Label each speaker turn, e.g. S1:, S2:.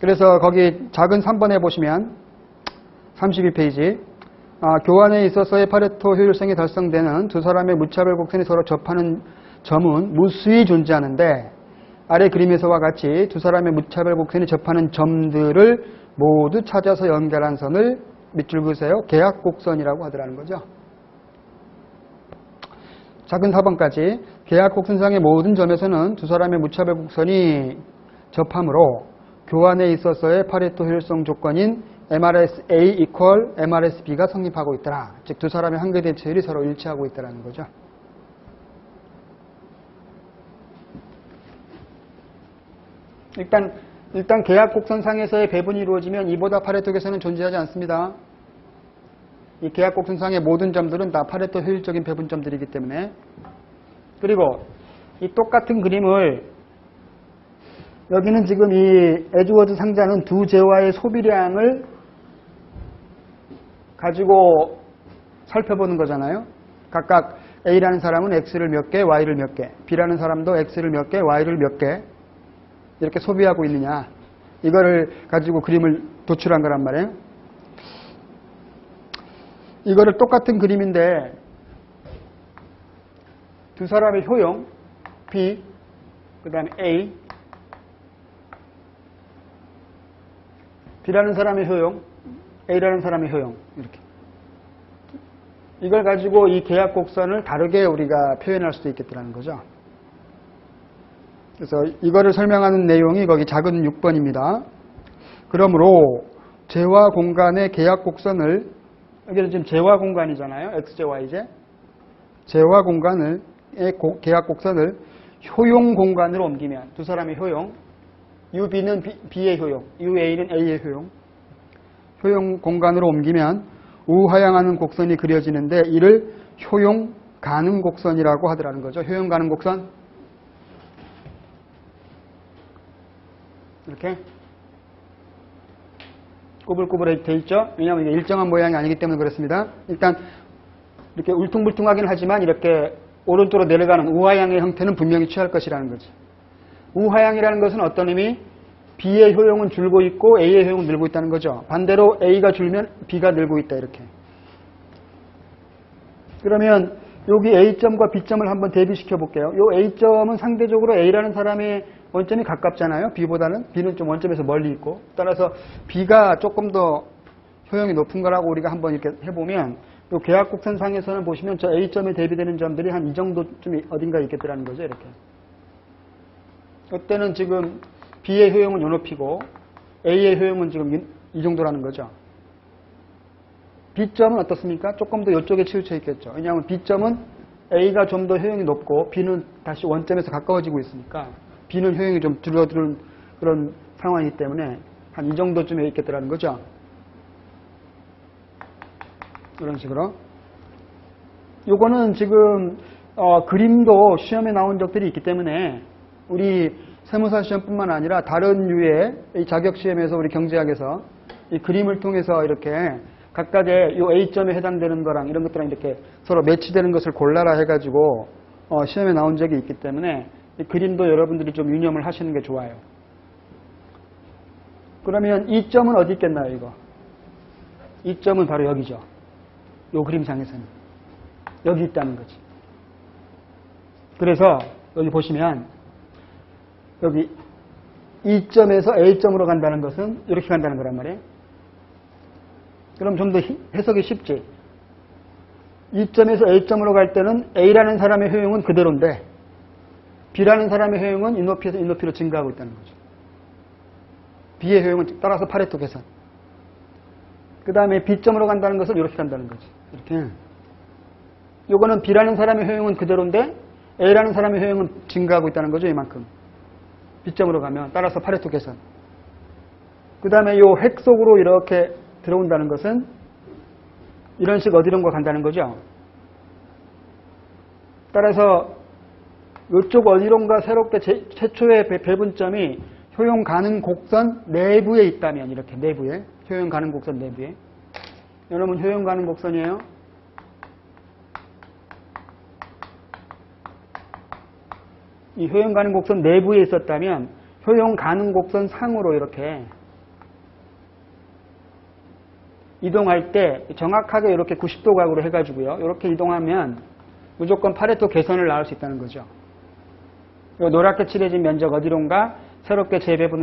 S1: 그래서 거기 작은 3번에 보시면 32페이지 아, 교환에 있어서의 파레토 효율성이 달성되는 두 사람의 무차별 곡선이 서로 접하는 점은 무수히 존재하는데 아래 그림에서와 같이 두 사람의 무차별 곡선이 접하는 점들을 모두 찾아서 연결한 선을 밑줄 그으세요. 계약 곡선이라고 하더라는 거죠. 작은 4번까지 계약 곡선상의 모든 점에서는 두 사람의 무차별 곡선이 접함으로 교환에 있어서의 파레토 효율성 조건인 MRSA equal MRSB가 성립하고 있더라. 즉 두 사람의 한계 대체율이 서로 일치하고 있다는 거죠. 일단 일단 계약 곡선상에서의 배분이 이루어지면 이보다 파레토 계산은 존재하지 않습니다. 이 계약 곡선상의 모든 점들은 다 파레토 효율적인 배분점들이기 때문에 그리고 이 똑같은 그림을 여기는 지금 이 에드워드 상자는 두 재화의 소비량을 가지고 살펴보는 거잖아요. 각각 A라는 사람은 X를 몇 개, Y를 몇 개, B라는 사람도 X를 몇 개, Y를 몇 개, 이렇게 소비하고 있느냐. 이거를 가지고 그림을 도출한 거란 말이에요. 이거를 똑같은 그림인데 두 사람의 효용 B 그 다음에 A B라는 사람의 효용 A라는 사람의 효용 이렇게 이걸 가지고 이 계약 곡선을 다르게 우리가 표현할 수도 있겠다는 거죠. 그래서 이거를 설명하는 내용이 거기 작은 6번입니다. 그러므로 재화 공간의 계약 곡선을 여기는 지금 재화 공간이잖아요. XJ, YJ. 재화 공간을 의 고- 계약 곡선을 효용 공간으로 옮기면 두 사람의 효용 UB는 B, B의 효용, UA는 A의 효용 효용 공간으로 옮기면 우하향하는 곡선이 그려지는데 이를 효용 가능 곡선이라고 하더라는 거죠. 효용 가능 곡선 이렇게 꾸불꾸불 돼 있죠. 왜냐하면 이게 일정한 모양이 아니기 때문에 그렇습니다. 일단 이렇게 울퉁불퉁하긴 하지만 이렇게 오른쪽으로 내려가는 우하향의 형태는 분명히 취할 것이라는 거지. 우하향이라는 것은 어떤 의미? B의 효용은 줄고 있고 A의 효용은 늘고 있다는 거죠. 반대로 A가 줄면 B가 늘고 있다 이렇게. 그러면 여기 A점과 B점을 한번 대비시켜 볼게요. 이 A점은 상대적으로 A라는 사람의 원점이 가깝잖아요. B보다는 B는 좀 원점에서 멀리 있고 따라서 B가 조금 더 효용이 높은 거라고 우리가 한번 이렇게 해보면 이 계약곡선상에서는 보시면 저 A점에 대비되는 점들이 한 이 정도쯤 어딘가 있겠더라는 거죠. 이렇게. 이때는 지금 B의 효용은 요 높이고 A의 효용은 지금 이- 이 정도라는 거죠. B점은 어떻습니까? 조금 더 이쪽에 치우쳐 있겠죠. 왜냐하면 B점은 A가 좀 더 효용이 높고 B는 다시 원점에서 가까워지고 있으니까 B는 효용이 좀 줄어드는 그런 상황이기 때문에 한 이 정도쯤에 있겠더라는 거죠. 이런 식으로. 요거는 지금 어, 그림도 시험에 나온 적들이 있기 때문에 우리 세무사 시험뿐만 아니라 다른 이 자격 시험에서 우리 경제학에서 이 그림을 통해서 이렇게 각각의 요 A점에 해당되는 거랑 이런 것들랑 이렇게 서로 매치되는 것을 골라라 해가지고 어, 시험에 나온 적이 있기 때문에 이 그림도 여러분들이 좀 유념을 하시는 게 좋아요. 그러면 이 점은 어디 있겠나요, 이거? 이 점은 바로 여기죠. 요 그림상에서는. 여기 있다는 거지. 그래서 여기 보시면 여기 이 점에서 A점으로 간다는 것은 이렇게 간다는 거란 말이에요. 그럼 좀 더 해석이 쉽지. 이 점에서 A점으로 갈 때는 A라는 사람의 효용은 그대로인데 B라는 사람의 효용은 이 높이에서 이 높이로 증가하고 있다는 거죠. B의 효용은 따라서 파레토 계산. 그 다음에 B점으로 간다는 것은 이렇게 간다는 거지. 이렇게. 요거는 B라는 사람의 효용은 그대로인데 A라는 사람의 효용은 증가하고 있다는 거죠. 이만큼. B점으로 가면 따라서 파레토 계산. 그 다음에 요 핵 속으로 이렇게 들어온다는 것은 이런 식 어디론가 간다는 거죠. 따라서 이쪽 어디론가 새롭게 제, 최초의 배분점이 효용 가능 곡선 내부에 있다면 이렇게 내부에 효용 가능 곡선 내부에 여러분 효용 가능 곡선이에요. 이 효용 가능 곡선 내부에 있었다면 효용 가능 곡선 상으로 이렇게 이동할 때 정확하게 이렇게 90도 각으로 해가지고요. 이렇게 이동하면 무조건 파레토 개선을 나올 수 있다는 거죠. 노랗게 칠해진 면적 어디론가 새롭게 재배분